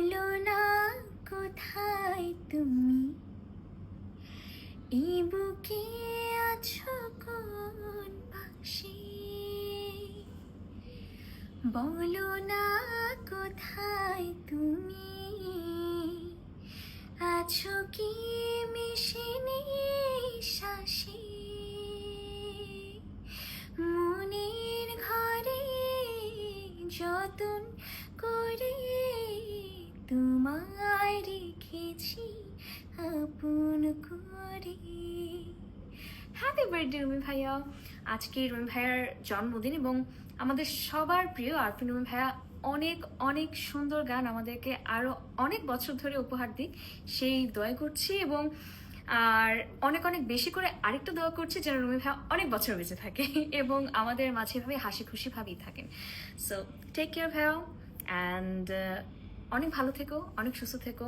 বলো না কোথায় তুমি? এই বুকে আছো কোন পাশে? বলো না কোথায় তুমি? আছো কি মিশে নিঃশ্বাসে? মনের ঘরে যতন করে হ্যাপি বার্থডে রুমি ভাইয়া। আজকে রুমি ভাইয়ার জন্মদিন এবং আমাদের সবার প্রিয় আরফিন রুমি ভাইয়া অনেক অনেক সুন্দর গান আমাদেরকে আরও অনেক বছর ধরে উপহার দিক। সেই দয়া করছি এবং আর অনেক অনেক বেশি করে আরেকটা দোয়া করছি যেন রুমি ভাইয়া অনেক বছর বেঁচে থাকে এবং আমাদের মাঝে ভাবে হাসি খুশি ভাবেই থাকেন। সো টেক কেয়ার ভাইয়া অ্যান্ড অনেক ভালো থেকো, অনেক সুস্থ থেকো।